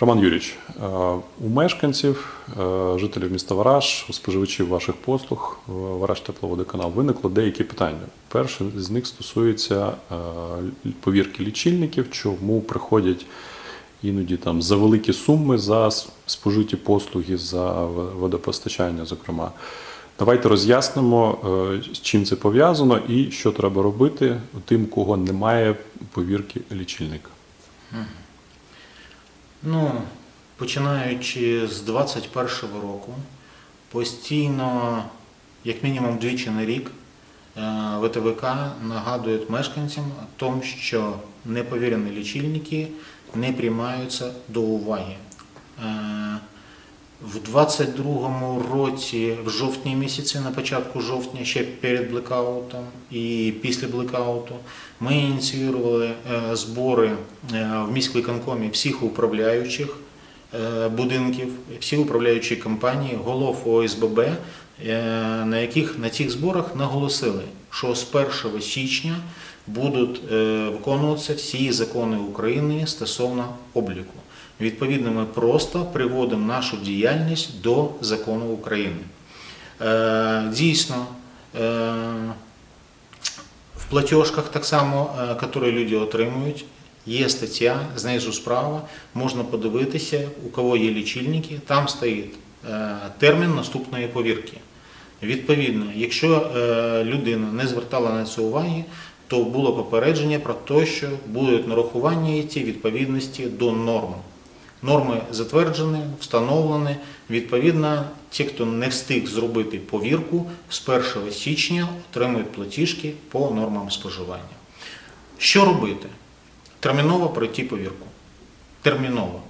Роман Юрійович, е, у мешканців, е, жителів міста Вараж, у споживачів ваших послуг Вараж Тепловодоканал виникло деякі питання. Перше з них стосується е, повірки лічильників, чому приходять іноді там за великі суми за спожиті послуги за водопостачання, зокрема. Давайте роз'яснимо, е, з чим це пов'язано і що треба робити тим, кого немає повірки лічильника. Ну, починаючи з 21-го року, постійно, як мінімум двічі на рік, е, ВТВК нагадують мешканцям тому, що неповірені лічильники не приймаються до уваги. В 22-му році, в жовтні місяці, на початку жовтня, ще перед блекаутом і після блекауту, ми ініціювали е, збори е, в міськвиконкомі всіх управляючих е, будинків, всі управляючі компанії, голов ОСББ, на яких на цих зборах наголосили, що з 1 січня будуть виконуватися всі закони України стосовно обліку. Відповідно, ми просто приводимо нашу діяльність до закону України. Е, Дійсно, е, в платіжках так само, е, які люди отримують, є стаття знизу справа, можна подивитися, у кого є лічильники, там стоїть е, термін наступної повірки. Відповідно, якщо е, людина не звертала на це уваги, то було попередження про те, що будуть нарахування ці відповідності до норм. Норми затверджені, встановлені. Відповідно, ті, хто не встиг зробити повірку, з 1 січня отримують платіжки по нормам споживання. Що робити? Терміново пройти повірку. Терміново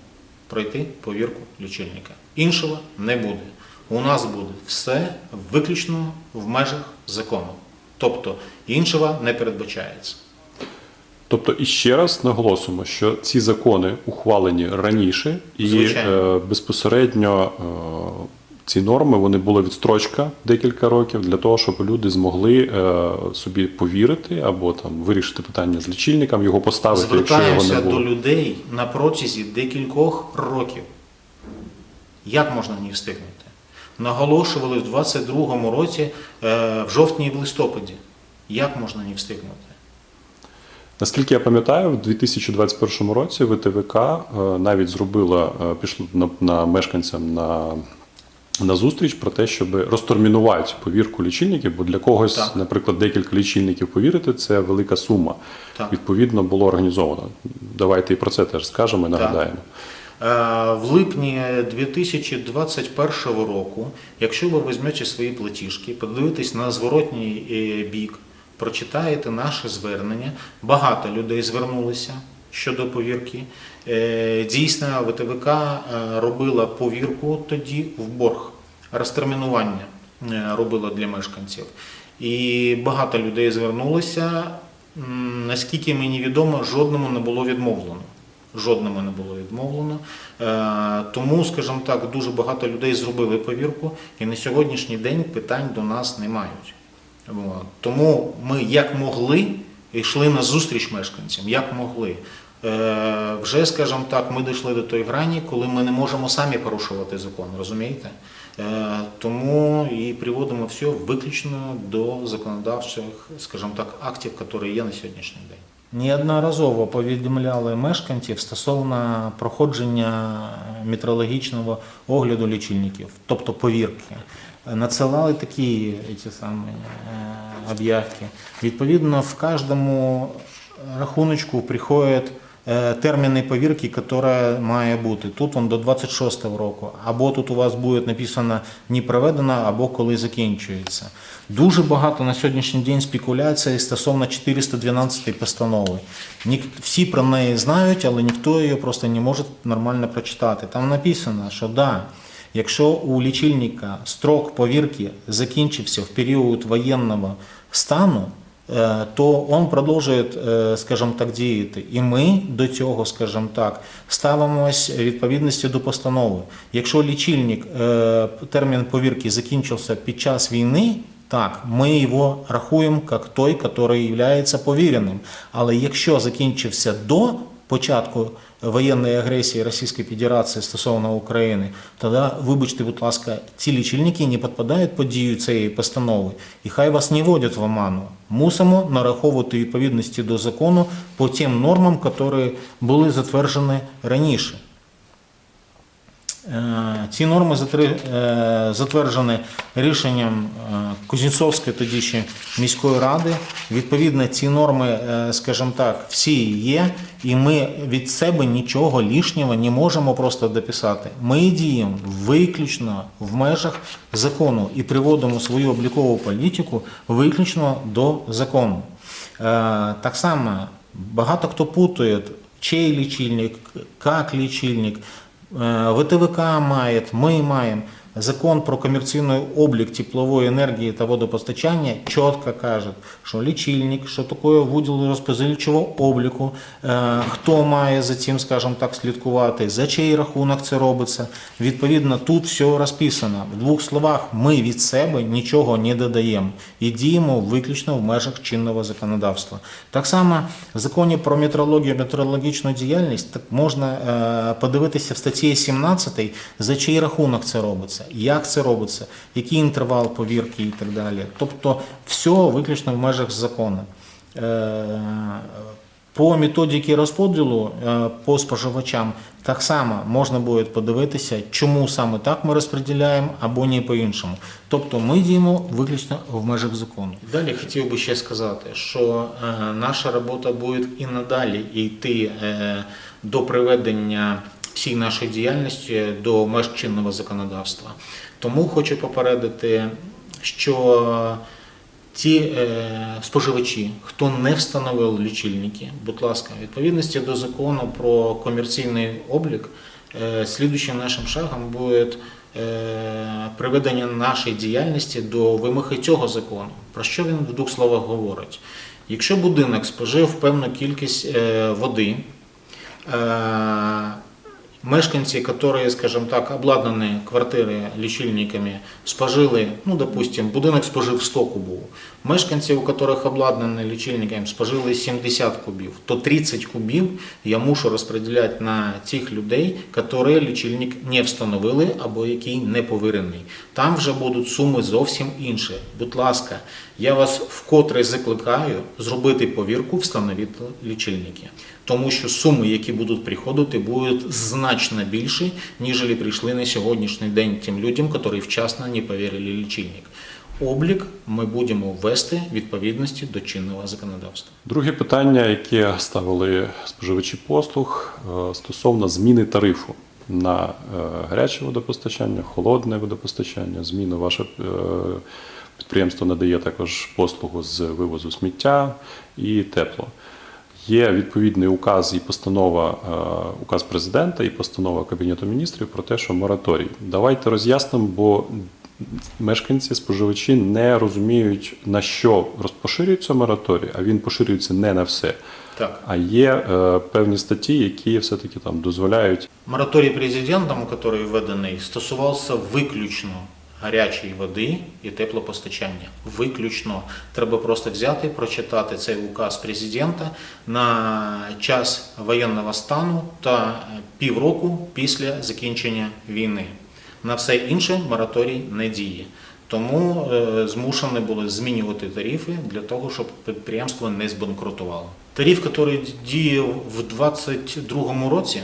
пройти повірку лічильника. Іншого не буде. У нас буде все виключно в межах закону. Тобто іншого не передбачається. Тобто, і ще раз наголосимо, що ці закони ухвалені раніше, і Звичайно. е, безпосередньо е, ці норми вони була відстрочка декілька років для того, щоб люди змогли е, собі повірити або там вирішити питання з лічильником, його поставити, якщо його не до людей на протязі декількох років. Як можна не встигнути? Наголошували в 22-му році, в жовтні і в листопаді. Як можна не встигнути? Наскільки я пам'ятаю, в 2021 році ВТВК е, навіть зробила, е, пішло на, на мешканцям на, на зустріч про те, щоб розтермінувати повірку лічильників, бо для когось, Так. наприклад, декілька лічильників повірити це велика сума. Так. Відповідно, було організовано. Давайте і про це теж скажемо і нагадаємо. Е, В липні 2021 року, якщо ви візьмете свої платіжки, подивитесь на зворотній бік, прочитаєте наше звернення, багато людей звернулися щодо повірки. Е, Дійсно, ВТВК е, робила повірку тоді в борг, розтермінування е, робила для мешканців. І багато людей звернулося. Наскільки мені відомо, жодному не було відмовлено. Жодному не було відмовлено. Тому, скажімо так, дуже багато людей зробили повірку, і на сьогоднішній день питань до нас не мають. Тому ми як могли йшли на зустріч мешканцям, як могли. Е, Вже, скажімо так, ми дійшли до тої грані, коли ми не можемо самі порушувати закон, розумієте? Е, Тому і приводимо все виключно до законодавчих, скажімо так, актів, які є на сьогоднішній день. Неодноразово повідомляли мешканців стосовно проходження метрологічного огляду лічильників, тобто повірки. Надсилали такі ці самі е, об'явки. Відповідно, в кожному рахуночку приходять терміни повірки, яка має бути. Тут он до 26-го року. Або тут у вас буде написано не проведено, або коли закінчується. Дуже багато на сьогоднішній день спекуляцій стосовно 412 постанови. Всі про неї знають, але ніхто її просто не може нормально прочитати. Там написано, що да, якщо у лічильника строк повірки закінчився в період воєнного стану, е, то он продовжує, скажем, скажімо так, діяти. І ми до цього, скажімо так, ставимось відповідності до постанови. Якщо лічильник, е, термін повірки закінчився під час війни, так, ми його рахуємо як той, який є повіреним. Але якщо закінчився до початку воєнної агресії Російської Федерації стосовно України, тоді, вибачте, будь ласка, ці лічильники не підпадають під дію цієї постанови, і хай вас не водять в оману. Мусимо нараховувати відповідності до закону по тим нормам, які були затверджені раніше. Е, Ці норми е, затверджені рішенням е, Кузнєцовської тоді ще міської ради. Відповідно, ці норми, скажімо так, всі є, і ми від себе нічого лишнього не можемо просто дописати. Ми діємо виключно в межах закону і приводимо свою облікову політику виключно до закону. Так само багато хто путає, чий лічильник, як лічильник. Е, ВТВК має, ми маємо. Закон про комерційний облік теплової енергії та водопостачання чітко каже, що лічильник, що таке виділ розподільчого обліку, хто має за цим, скажімо так, слідкувати, за чий рахунок це робиться. Відповідно, тут все розписано. В двох словах, ми від себе нічого не додаємо і діємо виключно в межах чинного законодавства. Так само в законі про метрологію, метрологічну діяльність так можна е, подивитися в статті 17, за чий рахунок це робиться, як це робиться, який інтервал повірки і так далі. Тобто, все виключно в межах закону. Е, По методиці розподілу е, по споживачам так само можна буде подивитися, чому саме так ми розподіляємо або не по-іншому. Тобто ми діємо виключно в межах закону. Далі хотів би ще сказати, що е, наша робота буде і надалі йти до приведення всій нашої діяльності до меж чинного законодавства. Тому хочу попередити, що ті е, споживачі, хто не встановив лічильники, будь ласка, відповідності до закону про комерційний облік, е, слідуючим нашим шагом буде е, приведення нашої діяльності до вимоги цього закону. Про що він в двох словах говорить? Якщо будинок спожив певну кількість води, Мешканці, которые, скажем так, обладнані квартири лічильниками, спожили, ну, допустим, будинок спожив 100 кубів. Мешканці, у яких обладнані лічильниками, спожили 70 кубів, то 30 кубів я мушу розподіляти на тих людей, які лічильник не встановили або який не повірений. Там вже будуть суми зовсім інші. Будь ласка, я вас вкотре закликаю зробити повірку, встановити лічильники. Тому що суми, які будуть приходити, будуть значно більші, ніж прийшли на сьогоднішній день тим людям, які вчасно не повірили лічильник. Облік ми будемо ввести відповідності до чинного законодавства. Друге питання, яке ставили споживачі послуг е, стосовно зміни тарифу на е, гаряче водопостачання, холодне водопостачання, зміну ваше е, підприємство надає також послугу з вивозу сміття і тепло. Є відповідний указ і постанова, указ президента і постанова Кабінету міністрів про те, що мораторій. Давайте роз'яснимо, бо мешканці, споживачі не розуміють, на що розпоширюється мораторій, а він поширюється не на все. Так. А є е, певні статті, які все-таки там дозволяють Мораторій президентом, який введений, стосувався виключно гарячої води і теплопостачання. Виключно. Треба просто взяти, прочитати цей указ президента на час воєнного стану та півроку після закінчення війни. На все інше мораторій не діє. Тому е, змушені були змінювати тарифи для того, щоб підприємство не збанкрутувало. Тариф, який діє в 2022 році,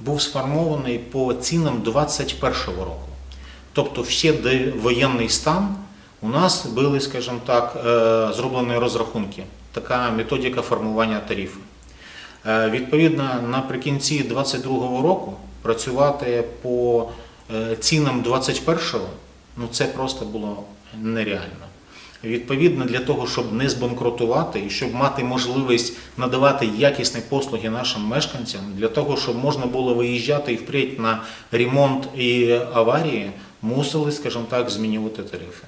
був сформований по цінам 2021 року. Тобто, ще воєнний стан у нас були, скажімо так, е, зроблені розрахунки, така методика формування тарифу. Е, Відповідно, наприкінці 2022 року працювати по цінам 21-го, ну це просто було нереально. Відповідно, для того, щоб не збанкрутувати і щоб мати можливість надавати якісні послуги нашим мешканцям, для того, щоб можна було виїжджати і впредь на ремонт і аварії, мусили, скажімо так, змінювати тарифи.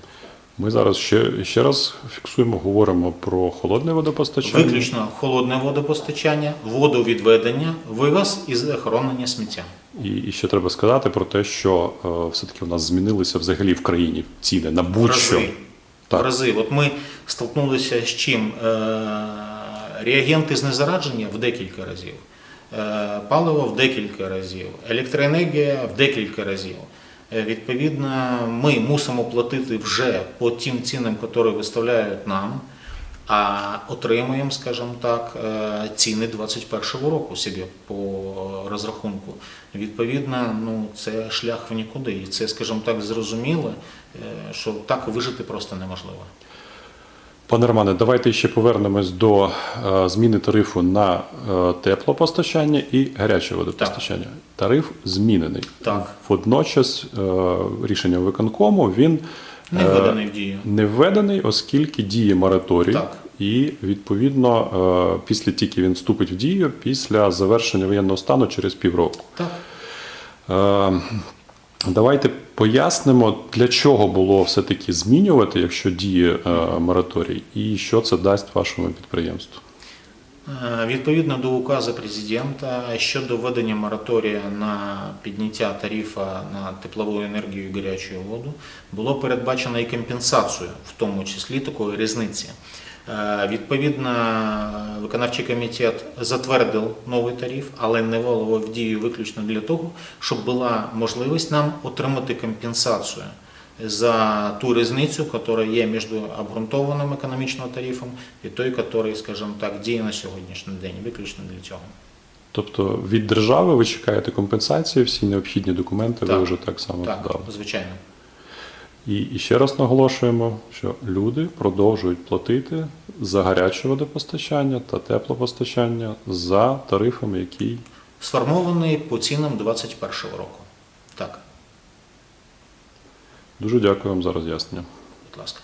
Ми зараз ще, ще раз фіксуємо, говоримо про холодне водопостачання. Виключно холодне водопостачання, водовідведення, вивоз і захоронення сміття. І, і ще треба сказати про те, що е, все-таки у нас змінилися взагалі в країні ціни на будь-що. В рази. От ми столкнулися з чим? Е, Реагенти знезарадження в декілька разів. е, паливо в декілька разів, електроенергія в декілька разів. Е, Відповідно, ми мусимо платити вже по тим цінам, які виставляють нам, а отримуємо, скажімо так, е, ціни 2021 року собі по розрахунку. Відповідно, ну це шлях в нікуди. І це, скажімо так, зрозуміло, е, що так вижити просто неможливо. Пане Романе, давайте ще повернемось до е, зміни тарифу на е, теплопостачання і гаряче водопостачання. Тариф змінений. Так. Водночас е, рішенням виконкому він Не введений в дію. не введений, оскільки діє мораторій. Так. І відповідно, після тільки він вступить в дію після завершення воєнного стану через півроку. Так. Давайте пояснимо, для чого було все-таки змінювати, якщо діє е, мораторій, і що це дасть вашому підприємству. Е, Відповідно до указу президента щодо введення мораторія на підняття тарифа на теплову енергію і гарячу воду було передбачено і компенсацію, в тому числі такої різниці. Е, Відповідно, виконавчий комітет затвердив новий тариф, але не ввел в дію виключно для того, щоб була можливість нам отримати компенсацію за ту різницю, яка є між обґрунтованим економічним тарифом і той, який, скажімо так, діє на сьогоднішній день, виключно для цього. Тобто від держави ви чекаєте компенсації, всі необхідні документи ви вже так само Так, додали. звичайно. І, ще раз наголошуємо, що люди продовжують платити за гаряче водопостачання та теплопостачання за тарифами, які Сформований по цінам 2021 року. Так, дуже дякую вам за роз'яснення. будь ласка.